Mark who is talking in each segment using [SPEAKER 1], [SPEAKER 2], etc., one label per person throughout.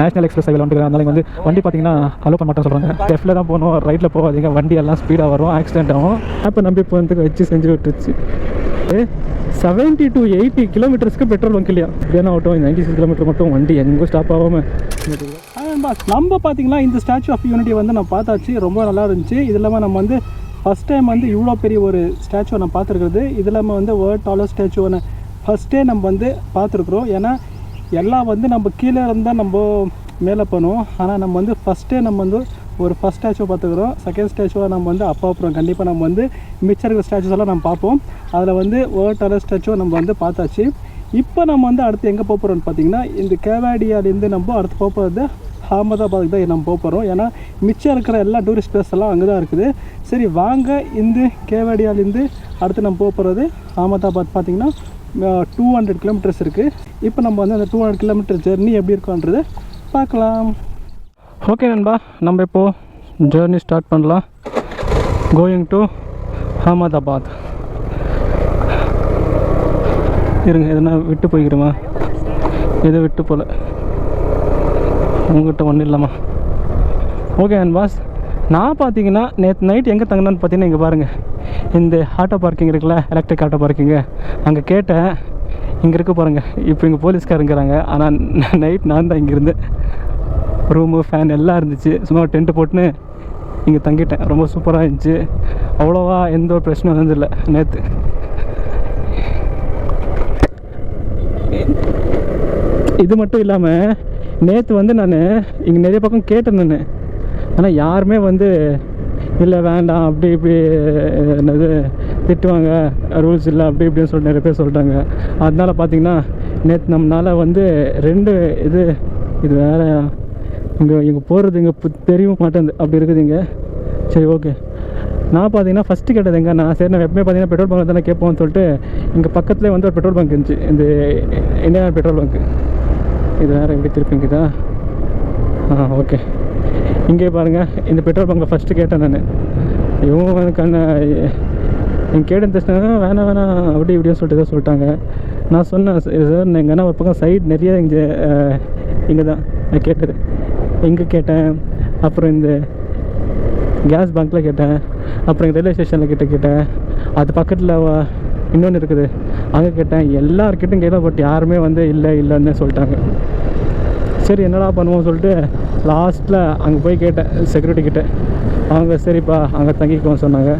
[SPEAKER 1] National express ஹைவேல வந்துட்டு அதனால வந்து வண்டி பார்த்தீங்கன்னா அலோ பண்ண மாட்டேன்னு சொல்கிறாங்க லெஃப்ட்டில் தான் போகணும். ரைட்டில் போகாதீங்க. வண்டி எல்லாம் ஸ்பீடாக வரும். ஆக்சிடென்ட் ஆகும். அப்போ நம்பி போகிறதுக்கு வச்சு செஞ்சு விட்டுருச்சு. செவன்ட்டி டு எயிட்டி கிலோமீட்டர்ஸ்க்கு பெட்ரோல் பங்க் இல்லையா? இப்படியான ஆகட்டும் நைன்டி சிக்ஸ் கிலோமீட்டர் மட்டும் வண்டி எங்கேயும் ஸ்டாப் ஆகாமல் நம்ம பார்த்தீங்கன்னா இந்த ஸ்டாச்சு ஆஃப் யூனிட்டி வந்து நான் பார்த்தாச்சு. ரொம்ப நல்லா இருந்துச்சு. இது இல்லாமல் நம்ம வந்து ஃபஸ்ட் டைம் வந்து இவ்வளோ பெரிய ஒரு ஸ்டாச்சுவை நான் பார்த்துருக்குறது. இது இல்லாமல் வந்து வேர்ல்ட் டாலர் ஸ்டாச்சுவை ஃபஸ்ட்டே நம்ம வந்து பார்த்துருக்குறோம். ஏன்னா எல்லாம் வந்து நம்ம கீழே இருந்தால் நம்ம மேலே பண்ணுவோம். ஆனால் நம்ம வந்து ஃபஸ்ட்டே நம்ம வந்து ஒரு ஃபஸ்ட் ஸ்டாச்சுவை பார்த்துக்குறோம். செகண்ட் ஸ்டாச்சுவை நம்ம வந்து அப்போ அப்புறம் கண்டிப்பாக நம்ம வந்து மிச்சம் இருக்கிற ஸ்டாச்சுஸ் எல்லாம் நம்ம பார்ப்போம். அதில் வந்து வேர்ல்ட் ஸ்டாச்சுவை நம்ம வந்து பார்த்தாச்சு. இப்போ நம்ம வந்து அடுத்து எங்கே போக போகிறோம்னு பார்த்தீங்கன்னா இந்த கேவாடியாலேருந்து நம்ம அடுத்து போக போகிறது அகமதாபாத்துக்கு தான் நம்ம போக போகிறோம் ஏன்னா மிச்சம் இருக்கிற எல்லா டூரிஸ்ட் பிளேஸ் எல்லாம் அங்கே தான் இருக்குது. சரி வாங்க இந்த கேவாடியாலேருந்து அடுத்து நம்ம போக போகிறது அகமதாபாத் பார்த்திங்கன்னா டூ ஹண்ட்ரட் கிலோமீட்டர்ஸ் இருக்குது இப்போ நம்ம வந்து அந்த டூ ஹண்ட்ரட் கிலோமீட்டர் ஜெர்னி எப்படி இருக்குன்றது பார்க்கலாம். ஓகே நண்பா. நம்ம இப்போது ஜேர்னி ஸ்டார்ட் பண்ணலாம். கோயிங் டு அகமதாபாத் இருங்க எதனா விட்டு போய்க்கிறோமா எதுவும் விட்டு போகல உங்ககிட்ட ஒன்றும் இல்லைம்மா. ஓகே அன்பாஸ் நான் பார்த்தீங்கன்னா நேற்று நைட் எங்கே தங்கினான்னு பார்த்தீங்கன்னா இங்கே பாருங்கள் இந்த ஆட்டோ பார்க்கிங் இருக்குல்ல எலக்ட்ரிக் ஆட்டோ பார்க்கிங்கு அங்கே கேட்டேன் இங்கே இருக்க பாருங்கள் இப்போ இங்கே போலீஸ்காரங்கிறாங்க. ஆனால் நைட் நான் தான் இங்கே இருந்தேன். ரூமு ஃபேன் எல்லாம் இருந்துச்சு. சும்மா டென்ட்டு போட்டுன்னு இங்கே தங்கிட்டேன். ரொம்ப சூப்பராக இருந்துச்சு. அவ்வளோவா எந்த ஒரு பிரச்சனையும் வந்ததில்லை நேற்று இது மட்டும் இல்லாமல் நேற்று வந்து நான் இங்கே நிறைய பக்கம் கேட்டேன் நான். ஆனால் யாருமே வந்து இல்லை வேண்டாம் அப்படி இப்படி என்னது திட்டுவாங்க. ரூல்ஸ் இல்லை அப்படி இப்படின்னு சொல்லிட்டு நிறைய பேர் சொல்லிட்டாங்க. அதனால பார்த்தீங்கன்னா நேற்று நம்மளால் வந்து ரெண்டு இது இது வேறு இங்கே இங்கே போகிறது இங்கே தெரியவும் மாட்டேங்குது. அப்படி இருக்குது இங்கே. சரி ஓகே நான் பார்த்தீங்கன்னா ஃபஸ்ட்டு கேட்டது எங்கே நான் சரி நான் எப்பவுமே பார்த்தீங்கன்னா பெட்ரோல் பங்க் தானே கேட்போம்னு சொல்லிட்டு இங்கே பக்கத்துலேயே வந்து ஒரு பெட்ரோல் பங்க் இருந்துச்சு. இந்த இந்தியா பெட்ரோல் பங்க் இது வேறு எப்படி திருப்பிங்க ஆ ஓகே இங்கே பாருங்கள் இந்த பெட்ரோல் பங்கை ஃபஸ்ட்டு கேட்டேன் நான். இவங்க கண்ண என் கேட்டு தெரிச்சுனா வேணாம் வேணாம் அப்படி இப்படின்னு சொல்லிட்டு தான் சொல்லிட்டாங்க. நான் சொன்னேன் சார் நான் எங்கன்னா ஒரு பக்கம் சைடு நிறைய இங்கே இங்கே தான். நான் கேட்டது. எங்கே கேட்டேன் அப்புறம் இந்த கேஸ் பங்க்கில் கேட்டேன் அப்புறம் ரயில்வே ஸ்டேஷனில் கிட்ட கேட்டேன். அது பக்கத்தில் இன்னொன்று இருக்குது. அங்கே கேட்டேன் எல்லாருக்கிட்டும் கேட்டேன் பட் யாருமே வந்து இல்லை இல்லைன்னு சொல்லிட்டாங்க. சரி என்னடா பண்ணுவோம் சொல்லிட்டு லாஸ்ட்டில் அங்கே போய் கேட்டேன் செக்யூரிட்டி கிட்டே அவங்க சரிப்பா அங்கே தங்கிக்குவோன்னு சொன்னாங்க.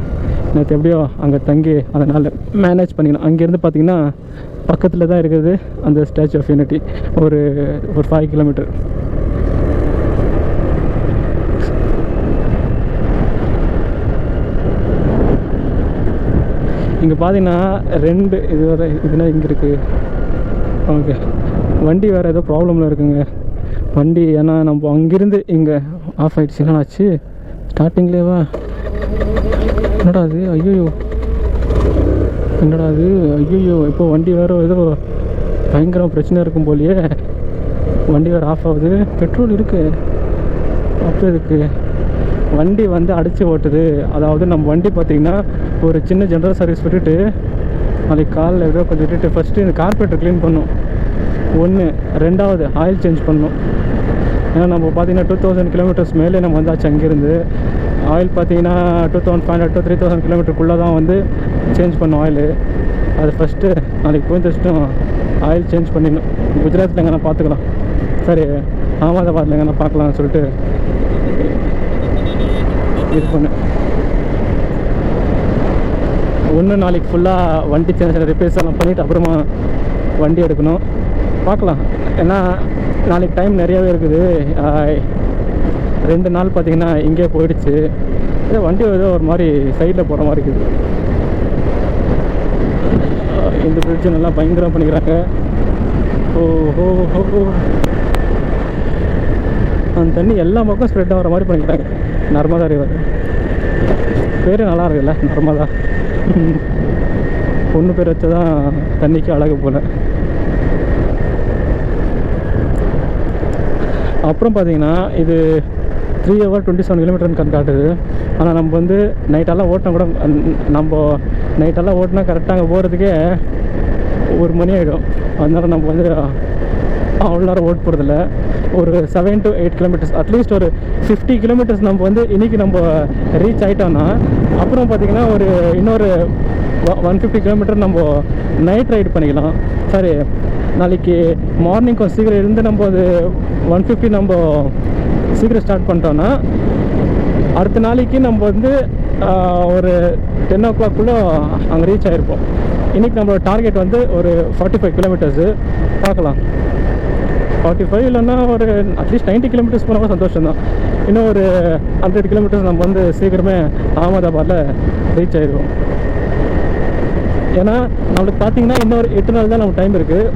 [SPEAKER 1] நேற்று எப்படியோ அங்கே தங்கி அதனால் மேனேஜ் பண்ணிக்கணும். அங்கேருந்து பார்த்தீங்கன்னா பக்கத்தில் தான் இருக்குது அந்த ஸ்டாச்சு ஆஃப் யூனிட்டி ஒரு ஒரு ஃபைவ் கிலோமீட்டர் இங்கே பார்த்தீங்கன்னா ரெண்டு இது வர இதுனா இங்கே இருக்குது ஓகே. வண்டி வேறு ஏதோ ப்ராப்ளமில் இருக்குங்க. வண்டி ஏன்னா நம்ம அங்கேருந்து இங்கே ஆஃப் ஆகிடுச்சு என்ன ஆச்சு? ஸ்டார்டிங்லேவா என்னடா அது ஐயோயோ. என்னடா அது ஐயோயோ. இப்போ வண்டி வேறு ஏதோ பயங்கர பிரச்சனை இருக்கும் போலயே. வண்டி வேறு ஆஃப் ஆகுது. பெட்ரோல் இருக்குது அப்போ இதுக்கு வண்டி வந்து அடித்து ஓட்டுது. அதாவது நம்ம வண்டி பார்த்திங்கன்னா ஒரு சின்ன ஜென்ரல் சர்வீஸ் விட்டுட்டு நாளைக்கு காலில் ஏதோ கொஞ்சம் விட்டுட்டு ஃபஸ்ட்டு இந்த கார்பரேட்டர் க்ளீன் பண்ணும். ஒன்று ரெண்டாவது ஆயில் சேஞ்ச் பண்ணணும் ஏன்னா நம்ம பார்த்தீங்கன்னா டூ தௌசண்ட் கிலோமீட்டர்ஸ் மேலே நம்ம வந்தாச்சு அங்கேருந்து. ஆயில் பார்த்தீங்கன்னா two thousand five hundred to three thousand கிலோமீட்டருக்குள்ளே தான் வந்து சேஞ்ச் பண்ணும் ஆயில் அது ஃபஸ்ட்டு நாளைக்கு போய் தச்சுட்டும் ஆயில் சேஞ்ச் பண்ணிடணும். குஜராத்தில் எங்கன்னா பார்த்துக்கலாம். சரி அகமதாபாத்தில் எங்கன்னா பார்க்கலாம்னு சொல்லிட்டு இது பண்ணேன். ஒன்று நாளைக்கு ஃபுல்லாக வண்டி சேஞ்ச் ரிப்பேர்ஸ் எல்லாம் பண்ணிவிட்டு அப்புறமா வண்டி எடுக்கணும். பார்க்கலாம். ஏன்னா நாளைக்கு டைம் நிறையாவே இருக்குது. ரெண்டு நாள் பார்த்தீங்கன்னா இங்கே போயிடுச்சு. ஏதோ வண்டி ஏதோ ஒரு மாதிரி சைடில் போகிற மாதிரி இருக்குது. இந்த பிரிட்ஜு நல்லா பயங்கரம் பண்ணிக்கிறாங்க. ஓ ஹோ ஹோ ஹோ. அந்த தண்ணி எல்லா பக்கம் ஸ்ப்ரெட் ஆகிற மாதிரி பண்ணிக்கிறாங்க. நர்மதா ரிவர் பேர் நல்லா இருக்குல்ல நர்மதா. பொண்ணு பேர் வச்சு தான் தண்ணிக்கு அழகு போல. அப்புறம் பார்த்தீங்கன்னா இது த்ரீ ஹவர் டுவெண்ட்டி செவன் கிலோமீட்டர்னு கண் காட்டுது ஆனால் நம்ம வந்து நைட்டெல்லாம் ஓட்டினா கூட நம்ம நைட்டெல்லாம் ஓட்டினா கரெக்டாக அங்கே போகிறதுக்கே ஒரு மணி ஆகிடும் அதனால் நம்ம வந்து அவ்வளோ நேரம் ஓட் போகிறதில்ல ஒரு seven to eight kilometres at least ஒரு ஃபிஃப்டி கிலோமீட்டர்ஸ் நம்ம வந்து இன்றைக்கி நம்ம ரீச் ஆகிட்டோன்னா அப்புறம் பார்த்திங்கன்னா ஒரு இன்னொரு ஒன் ஃபிஃப்டி கிலோமீட்டர் நம்ம நைட் ரைடு பண்ணிக்கலாம். சாரி நாளைக்கு மார்னிங் கொஞ்சம் சீக்கிரம் இருந்து நம்ம அது ஒன் ஃபிஃப்டி நம்ம சீக்கிரம் ஸ்டார்ட் பண்ணிட்டோன்னா அடுத்த நாளைக்கு நம்ம வந்து ஒரு டென் ஓ கிளாக்குள்ளே அங்கே ரீச் ஆகிருப்போம் இன்றைக்கி நம்மளோட டார்கெட் வந்து ஒரு ஃபார்ட்டி ஃபைவ் கிலோமீட்டர்ஸு பார்க்கலாம். ஃபார்ட்டி ஃபைவ் இல்லைன்னா ஒரு அட்லீஸ்ட் நைன்ட்டி கிலோமீட்டர்ஸ் போனால் சந்தோஷம் தான் இன்னும் ஒரு ஹண்ட்ரட் கிலோமீட்டர்ஸ் நம்ம வந்து சீக்கிரமே அகமதாபாத்தில் ரீச் ஆகிடுவோம் ஏன்னா நம்மளுக்கு பார்த்தீங்கன்னா இன்னொரு எட்டு நாள் தான் நம்ம டைம் இருக்குது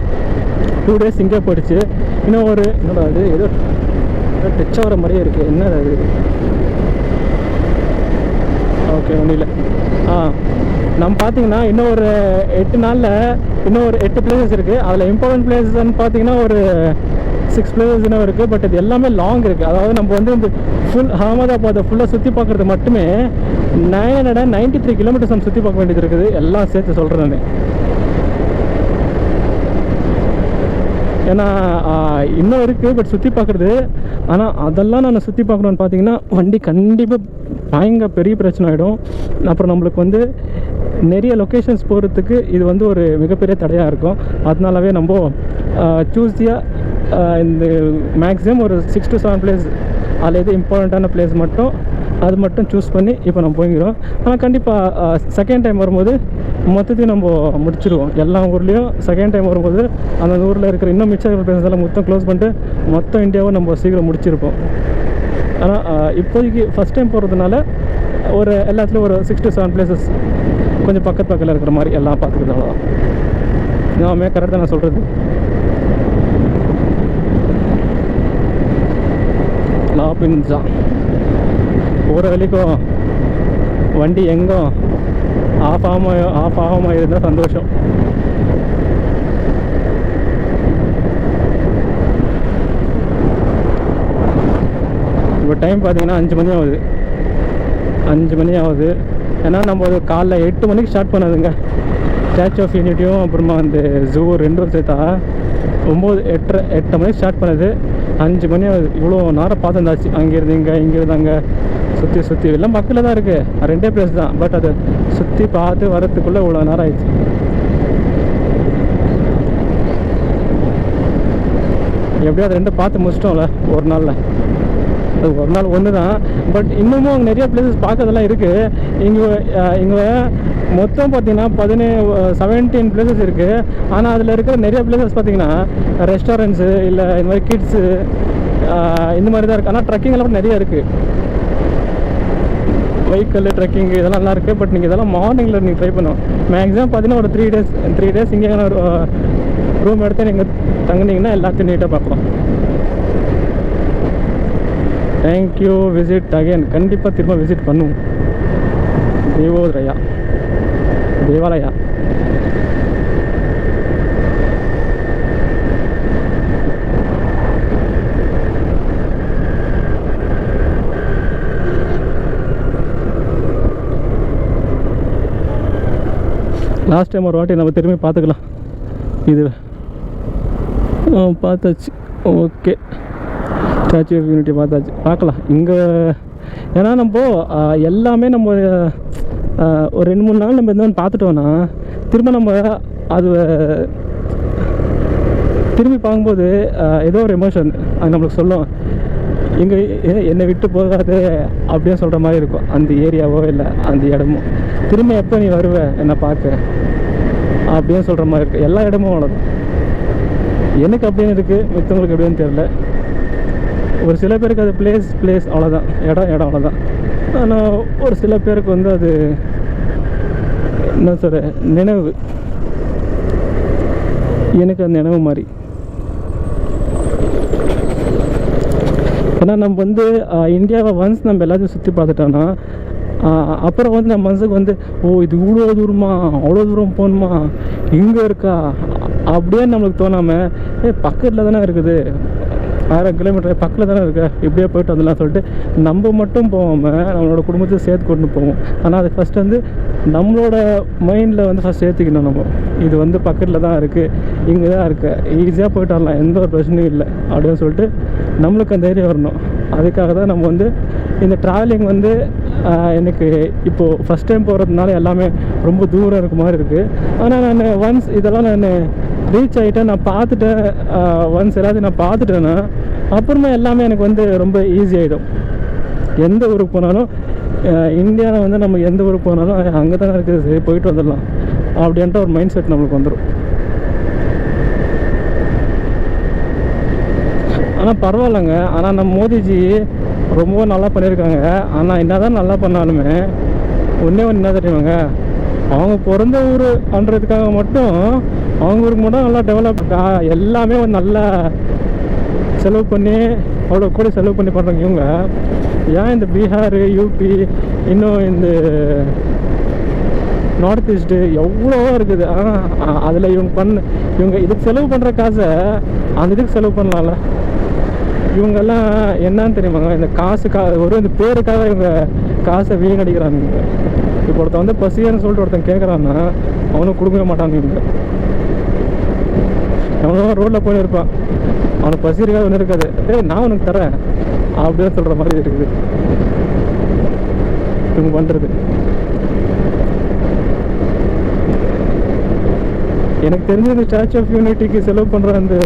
[SPEAKER 1] டூ டேஸ் இங்கே போயிடுச்சு. இன்னும் ஒரு என்னடா அது ஏதோ டச் ஆகிற மாதிரியே இருக்குது என்ன அது ஓகே ஒன்றும் இல்லை. ஆ நம்ம பார்த்தீங்கன்னா இன்னும் ஒரு எட்டு நாளில் இன்னும் ஒரு எட்டு பிளேசஸ் இருக்குது அதில் இம்பார்ட்டன்ட் பிளேசஸ்ன்னு பார்த்தீங்கன்னா ஒரு சிக்ஸ் பிளேசஸ் இன்னும் இருக்குது பட் இது எல்லாமே லாங் இருக்குது அதாவது நம்ம வந்து இந்த ஃபுல் அகமதாபாத்தை ஃபுல்லாக சுற்றி பார்க்குறது மட்டுமே nine hundred ninety three kilometres நம்ம சுற்றி பார்க்க வேண்டியது இருக்குது. எல்லாம் சேர்த்து சொல்கிறேன் நான். ஏன்னா இன்னும் இருக்குது பட் சுற்றி பார்க்குறது. ஆனால் அதெல்லாம் நான் சுற்றி பார்க்கணுன்னு பார்த்தீங்கன்னா வண்டி கண்டிப்பாக பயங்கர பெரிய பிரச்சனை ஆகிடும் அப்புறம் நம்மளுக்கு வந்து நிறைய லொக்கேஷன்ஸ் போகிறதுக்கு இது வந்து ஒரு மிகப்பெரிய தடையாக இருக்கும். அதனாலவே நம்ம சூஸியாக இந்த மேக்ஸிமம் ஒரு சிக்ஸ் டு செவன் பிளேஸ் அதில் எது இம்பார்ட்டண்ட்டான பிளேஸ் மட்டும் அது மட்டும் சூஸ் பண்ணி இப்போ நம்ம போய்க்கிறோம். ஆனால் கண்டிப்பாக செகண்ட் டைம் வரும்போது மொத்தத்தையும் நம்ம முடிச்சிருவோம். எல்லா ஊர்லேயும் செகண்ட் டைம் வரும்போது அந்த ஊரில் இருக்கிற இன்னும் மிச்சம் இருக்கிற எல்லாம் மொத்தம் க்ளோஸ் பண்ணிட்டு மொத்தம் இந்தியாவை நம்ம சீக்கிரம் முடிச்சிருப்போம். ஆனால் இப்போதைக்கு ஃபஸ்ட் டைம் போகிறதுனால ஒரு எல்லாத்துலேயும் ஒரு சிக்ஸ் டு செவன் பிளேசஸ் கொஞ்சம் பக்கத்து பக்கத்தில் இருக்கிற மாதிரி எல்லாம் பார்த்துக்கிறது அவ்வளோதான் நாமே கரெக்டாக நான் சொல்கிறது லாபின்ஸா போகிற வரைக்கும் வண்டி எங்கும் ஆஃப் ஆகாமல் ஆஃப் ஆகாமல் இருந்தால் சந்தோஷம். இப்போ டைம் பார்த்தீங்கன்னா அஞ்சு மணி ஆகுது. அஞ்சு மணி ஆகுது. ஏன்னா நம்ம அது காலைல எட்டு மணிக்கு ஸ்டார்ட் பண்ணதுங்க. ஸ்டாச்சு ஆஃப் யூனிட்டியும் அப்புறமா அந்த ஜூ ரெண்டும் சேர்த்தா ஒம்பது எட்டரை எட்டு மணிக்கு ஸ்டார்ட் பண்ணது. அஞ்சு மணி ஆகுது. இவ்வளோ நேரம் பார்த்துருந்தாச்சு. அங்கேருந்து இங்கே இங்கேருந்து அங்கே சுற்றி சுற்றி எல்லாம் பக்கத்தில் தான் இருக்குது ரெண்டே பிளேஸ் தான். பட் அதை சுற்றி பார்த்து வரத்துக்குள்ளே இவ்வளோ நேரம் ஆயிடுச்சு. எப்படியோ அதை ரெண்டும் பார்த்து முடிச்சிட்டோம்ல ஒரு நாளில். அது ஒரு நாள் ஒன்று தான். பட் இன்னமும் அங்கே நிறைய பிளேசஸ் பார்க்கறதெல்லாம் இருக்குது இங்கே இங்கே மொத்தம் பார்த்தீங்கன்னா பதினே செவன்டீன் பிளேசஸ் இருக்குது ஆனால் அதில் இருக்கிற நிறைய பிளேசஸ் பார்த்தீங்கன்னா ரெஸ்டாரண்ட்ஸு இல்லை இந்த மாதிரி கிட்ஸு இந்த மாதிரி தான் இருக்குது ஆனால் ட்ரக்கிங் எல்லாம் நிறைய இருக்குது வெஹிக்கல் ட்ரெக்கிங் இதெல்லாம் நல்லா இருக்குது பட் நீங்கள் இதெல்லாம் மார்னிங்கில் நீங்கள் ட்ரை பண்ணுவோம் மேக்ஸிமம் பார்த்தீங்கன்னா ஒரு த்ரீ டேஸ் த்ரீ டேஸ் இங்கே ரூம் எடுத்து நீங்கள் தங்குனீங்கன்னா எல்லாத்தையும் நீட்டாக பார்க்கலாம். தேங்க்யூ விசிட் அகைன் கண்டிப்பாக திரும்ப விசிட் பண்ணுவோம். தேவோதரையா. தேவாலயா. லாஸ்ட் டைம் ஒரு வாட்டி நம்ம திரும்பி பார்த்துக்கலாம். இது பார்த்தாச்சு. ஓகே ஸ்டாச்சு ஆஃப் யூனிட்டி பார்த்தாச்சு. பார்க்கலாம். இங்கே ஏன்னா நம்ம எல்லாமே நம்ம ஒரு ரெண்டு மூணு நாள் நம்ம எந்த பார்த்துட்டோன்னா திரும்ப நம்ம அது திரும்பி பார்க்கும்போது ஏதோ ஒரு எமோஷன் அது நம்மளுக்கு சொல்லும். இங்கே என்னை விட்டு போகாது அப்படின்னு சொல்கிற மாதிரி இருக்கும். அந்த ஏரியாவோ இல்லை அந்த இடமோ. திரும்ப எப்போ நீ வருவ? என்னை பார்க்க. அப்படின்னு சொல்கிற மாதிரி இருக்குது எல்லா இடமும் அவ்வளோதான் எனக்கு அப்படின்னு இருக்குது மித்தவங்களுக்கு எப்படின்னு தெரில ஒரு சில பேருக்கு அது பிளேஸ் பிளேஸ் அவ்வளோதான் இடம் இடம் அவ்வளோதான் ஆனால் ஒரு சில பேருக்கு வந்து அது என்ன சொல்கிற நினைவு. எனக்கு அந்த நினைவு மாதிரி. ஏன்னா நம்ம வந்து இந்தியாவை ஒன்ஸ் நம்ம எல்லாத்தையும் சுற்றி பார்த்துட்டோன்னா அப்புறம் வந்து நம்ம மனசுக்கு வந்து ஓ இது இவ்வளோ தூரமா அவ்வளோ தூரம் போகணுமா இங்கே இருக்கா அப்படியே நம்மளுக்கு தோணாமல் ஏ பக்கத்தில் தானே இருக்குது. ஆயிரம் கிலோமீட்டர் பக்கத்தில் தானே இருக்கு. இப்படியே போயிட்டு வந்துடலாம் சொல்லிட்டு நம்ம மட்டும் போகாமல் நம்மளோட குடும்பத்தை சேர்த்து கொண்டு போவோம். ஆனால் அது ஃபஸ்ட் வந்து நம்மளோட மைண்டில் வந்து ஃபஸ்ட் சேர்த்துக்கணும் நம்ம. இது வந்து பக்கத்தில் தான் இருக்குது இங்கே தான் இருக்குது ஈஸியாக போயிட்டு வரலாம். எந்த ஒரு பிரச்சனையும் இல்லை. அப்படின்னு சொல்லிட்டு நம்மளுக்கு அந்த தைரியம் வரணும். அதுக்காக தான் நம்ம வந்து இந்த ட்ராவலிங் வந்து எனக்கு இப்போது ஃபஸ்ட் டைம் போகிறதுனால எல்லாமே ரொம்ப தூரம் இருக்க மாதிரி இருக்குது ஆனால் நான் ஒன்ஸ் இதெல்லாம் நான் ரீச் ஆகிட்டேன் நான் பார்த்துட்டேன். ஒன்ஸ் எல்லாத்தையும் நான் பார்த்துட்டேன்னா அப்புறமா எல்லாமே எனக்கு வந்து ரொம்ப ஈஸி ஆகிடும் எந்த ஊருக்கு போனாலும் இந்தியாவில் வந்து நம்ம எந்த ஊருக்கு போனாலும் அங்கே தானே இருக்குது சரி போயிட்டு வந்துடலாம். அப்படின்ட்டு ஒரு மைண்ட் செட் நம்மளுக்கு வந்துடும் ஆனால் பரவாயில்லைங்க. ஆனால் நம்ம மோதிஜி ரொம்ப நல்லா பண்ணியிருக்காங்க. ஆனால் என்னதான் நல்லா பண்ணாலுமே ஒன்றே ஒன்று என்ன தெரியுமாங்க? அவங்க பிறந்த ஊர் பண்ணுறதுக்காக மட்டும் அவங்க ஊருக்கு மட்டும் நல்லா டெவலப் எல்லாமே வந்து நல்லா செலவு பண்ணி அவ்வளோ கூட செலவு பண்ணி பண்ணுறாங்க இவங்க. ஏன் இந்த பீகார் யூபி இன்னும் இந்த நார்த் ஈஸ்ட்டு எவ்வளவோ இருக்குது. ஆனால் அதில் இவங்க பண்ண இவங்க இதுக்கு செலவு பண்ணுற காசை அந்த இதுக்கு செலவு பண்ணலாம்ல. இவங்கெல்லாம் என்னன்னு தெரியுமாங்க இந்த காசுக்காக ஒரு இந்த பேருக்காக இவங்க காசை வீணடிக்கிறாங்க இவங்க இப்போ ஒருத்தன் வந்து பசியான்னு சொல்லிட்டு ஒருத்தன் கேட்குறான்னா அவனும் கொடுக்கவே மாட்டாங்க இவங்க. எவ்வளோ ரோட்டில் போய் இருப்பான் அவனுக்கு பசி இருக்காது ஒன்றும் இருக்காது. ஏய் நான் உனக்கு தரேன் அப்படின்னு சொல்கிற மாதிரி இருக்குது. இவங்க பண்ணுறது எனக்கு தெரிஞ்ச இந்த ஸ்டாச்சு ஆஃப் யூனிட்டிக்கு செலவு பண்ணுற அந்த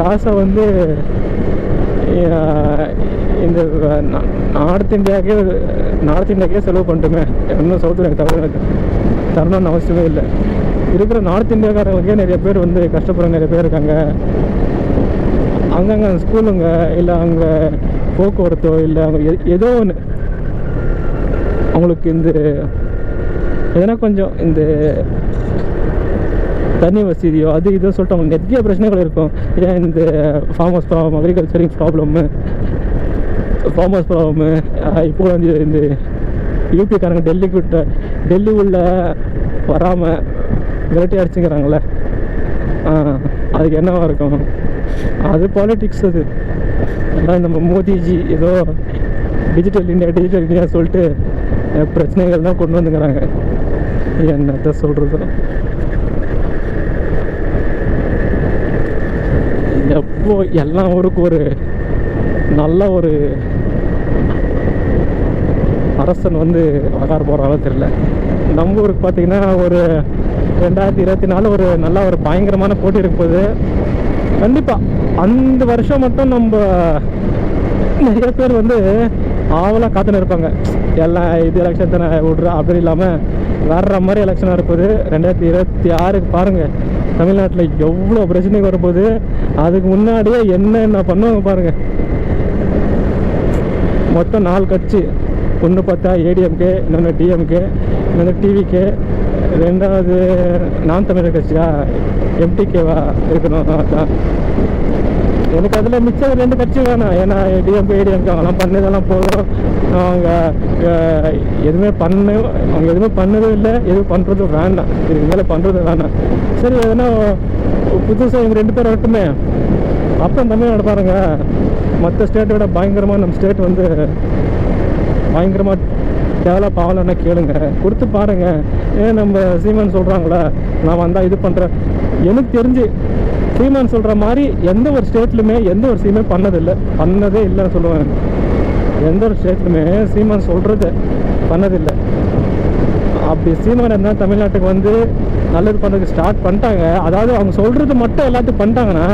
[SPEAKER 1] காசை வந்து இந்த நார்த் இந்தியாவுக்கே நார்த் இந்தியாக்கே செலவு பண்ணிட்டுமே. இன்னும் சவுத் எனக்கு தவிர தரணும்னு அவசியமே இல்லை. இருக்கிற நார்த் இந்தியாக்காரங்களுக்கே நிறைய பேர் வந்து கஷ்டப்படுற நிறைய பேர் இருக்காங்க. அங்கங்கே ஸ்கூலுங்க இல்லை அங்கே போக்குவரத்தோ இல்லை அவங்க ஏதோ ஒன்று அவங்களுக்கு இந்த எதனா கொஞ்சம் இந்த தண்ணி வசதியோ அது இதுன்னு சொல்லிட்டு அவங்களுக்கு நிறைய பிரச்சனைகள் இருக்கும். ஏன் இந்த ஃபார்மர்ஸ் ப்ராப்ளம் அக்ரிகல்ச்சரிங் ப்ராப்ளம்மு ஃபார்மர்ஸ் ப்ராப்ளமு இப்போ வந்து இந்த யூபிக்காரங்க டெல்லிக்கு விட்ட டெல்லி உள்ள வராமல் விரட்டி அடிச்சுக்கிறாங்களே அதுக்கு என்னவா இருக்கும்? அது பாலிட்டிக்ஸ் அது. அதான் நம்ம மோடிஜி ஏதோ டிஜிட்டல் இந்தியா டிஜிட்டல் இந்தியா சொல்லிட்டு பிரச்சனைகள் தான் கொண்டு வந்துக்கிறாங்க. என்னத்த சொல்கிறது எப்போ எல்லா ஊருக்கும் ஒரு நல்ல ஒரு அரசன் வந்து வகார் போகிறாலும் தெரியல. நம்ம ஊருக்கு பார்த்தீங்கன்னா ஒரு ரெண்டாயிரத்தி இருபத்தி நாலு ஒரு நல்ல ஒரு பயங்கரமான போட்டி இருக்க போகுது. கண்டிப்பாக அந்த வருஷம் மட்டும் நம்ம நிறைய பேர் வந்து ஆவலாக காத்துன்னு இருப்பாங்க. எல்லாம் இது எலெக்ஷன் தானே விட்றா அப்படி இல்லாமல் வர்ற மாதிரி எலெக்ஷனாக இருப்பது ரெண்டாயிரத்தி இருபத்தி ஆறுக்கு பாருங்கள் தமிழ்நாட்டில் எவ்வளோ பிரச்சனைக்கு வரும்போது அதுக்கு முன்னாடியே என்னென்ன பண்ணுவாங்க பாருங்கள் மொத்தம் நாலு கட்சி ஒன்று பார்த்தா ஏடிஎம்கே இன்னொன்று டிஎம்கே இன்னொன்று டிவிகே ரெண்டாவது நாம் தமிழர் கட்சியா? எம்டிகேவா இருக்கணும் அதான். எனக்கு அதில் மிச்சம் ரெண்டு கட்சி வேணாம். ஏன்னா டிஎம்கே ஏடிஎம்கே அவங்களாம் பண்ணதெல்லாம் போதும். அவங்க எதுவுமே பண்ண அவங்க எதுவுமே பண்ணதும் இல்லை. எதுவும் பண்ணுறதும் வேண்டாம். இதுக்கு மேலே பண்ணுறதும் வேண்டாம் சரி எதனா புதுசாக இவங்க ரெண்டு பேரும் வரட்டுமே. அப்புறம் தமிழ்நாடு பாருங்க. மற்ற ஸ்டேட்டை விட பயங்கரமாக நம்ம ஸ்டேட் வந்து பயங்கரமாக டெவலப் ஆகலைன்னா கேளுங்க? கொடுத்து பாருங்க. ஏன் நம்ம சீமான் சொல்கிறாங்களா நான் வந்தால் இது பண்ணுறேன் எனக்கு தெரிஞ்சு சீமான் சொல்கிற மாதிரி எந்த ஒரு ஸ்டேட்லையுமே எந்த ஒரு சீமே பண்ணதில்லை. பண்ணதே இல்லைன்னு சொல்லுவேன். எந்த ஒரு ஸ்டேட்லையுமே சீமான் சொல்கிறது பண்ணதில்லை. அப்படி சீமான் இருந்தால் தமிழ்நாட்டுக்கு வந்து நல்லது பண்ணுறதுக்கு ஸ்டார்ட் பண்ணிட்டாங்க. அதாவது அவங்க சொல்கிறது மட்டும் எல்லாத்தையும் பண்ணிட்டாங்கன்னா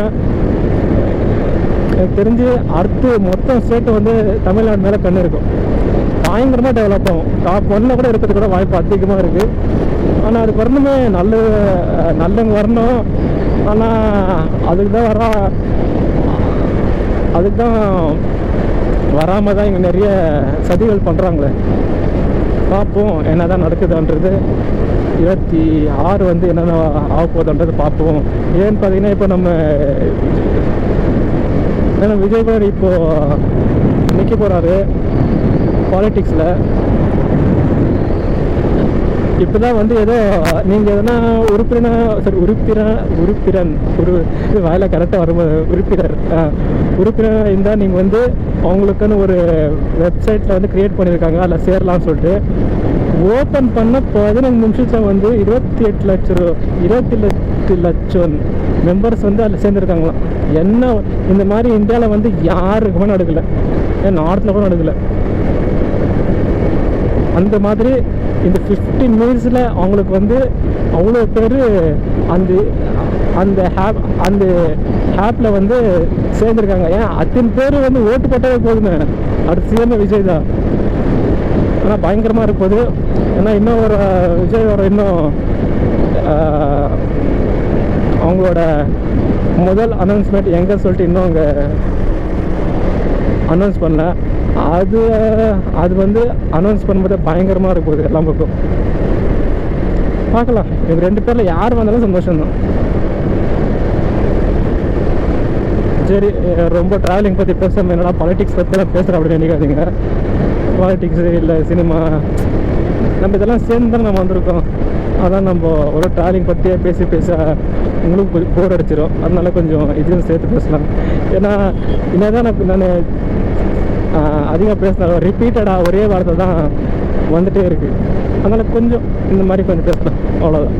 [SPEAKER 1] எனக்கு தெரிஞ்சு அடுத்து மொத்தம் ஸ்டேட்டு வந்து தமிழ்நாடு மேலே கண்ணு இருக்கும். பயங்கரமாக டெவலப் ஆகும். டாப் ஒன்னில் கூட இருக்கிறது கூட வாய்ப்பு அதிகமாக இருக்குது ஆனால் அதுக்கு வரணுமே. நல்ல நல்லவங்க வரணும். ஆனால் அதுக்கு தான் வரா அதுக்கு தான் வராமல் தான் இங்கே நிறைய சதிகள் பண்ணுறாங்களே பார்ப்போம். என்ன தான் நடக்குதுன்றது. இருபத்தி ஆறு வந்து என்னென்ன ஆக போகுதுன்றது பார்ப்போம். ஏன்னு பார்த்தீங்கன்னா இப்போ நம்ம ஏன்னா விஜய் இப்போது நிற்க போகிறாரு பாலிட்டிக்ஸில் இப்போ தான் வந்து ஏதோ நீங்கள் எதனா உறுப்பினர் சரி உறுப்பினர் உறுப்பினன் ஒரு இது வாயில் கரெக்டாக வரும்போது உறுப்பினர் உறுப்பினர் இருந்தால் நீங்கள் வந்து அவங்களுக்குன்னு ஒரு வெப்சைட்டில் வந்து க்ரியேட் பண்ணியிருக்காங்க அதில் சேரலாம்னு சொல்லிட்டு. ஓப்பன் பண்ண பதினஞ்சு நிமிஷத்தில் வந்து இருபத்தி எட்டு லட்சம் இருபத்தி எட்டு லட்சம் மெம்பர்ஸ் வந்து அதில் சேர்ந்துருக்காங்களாம். என்ன இந்த மாதிரி இந்தியாவில் வந்து யாருக்குமே நடக்கலை ஏன் நார்த்தில் கூட நடக்கலை அந்த மாதிரி இந்த ஃபிஃப்டீன் மினிட்ஸில் அவங்களுக்கு வந்து அவ்வளோ பேர் அந்த அந்த ஹேப் அந்த ஹேப்பில் வந்து சேர்ந்துருக்காங்க. ஏன்? அத்தனை பேர் வந்து ஓட்டு போட்டாலே போதுமே. அடுத்து சிஎம் விஜய் தான். ஆனால் பயங்கரமாக இருப்பது. ஏன்னா இன்னும் ஒரு விஜய் விஜயோட இன்னும் அவங்களோட முதல் அனௌன்ஸ்மெண்ட் எங்கே சொல்லிட்டு இன்னும் அவங்க அனௌன்ஸ் பண்ணல. அது அது வந்து அனௌன்ஸ் பண்ணும்போது பயங்கரமாக இருக்க போகுது எல்லாம் பக்கம் பார்க்கலாம். இவங்க ரெண்டு பேரில் யார் வந்தாலும் சந்தோஷம்தான். சரி ரொம்ப ட்ராவலிங் பற்றி பேசாம என்னடா பாலிடிக்ஸ் பற்றி தான் பேசுகிறேன் அப்படின்னு நினைக்காதீங்க. பாலிடிக்ஸு இல்லை சினிமா நம்ம இதெல்லாம் சேர்ந்து தான் நம்ம வந்திருக்கோம். அதான் நம்ம ஒரு ட்ராவலிங் பற்றியே பேசி பேச உங்களுக்கு போர் அடிச்சிடும் அதனால கொஞ்சம் இதுவும் சேர்த்து பேசலாம். ஏன்னா என்னதான் நான் நான் அதிகம் பேசினாலும் ரிப்பீட்டடாக ஒரே வார்த்தை தான் வந்துகிட்டே இருக்குது அதனால் கொஞ்சம் இந்த மாதிரி கொஞ்சம் பேசலாம். அவ்வளோதான்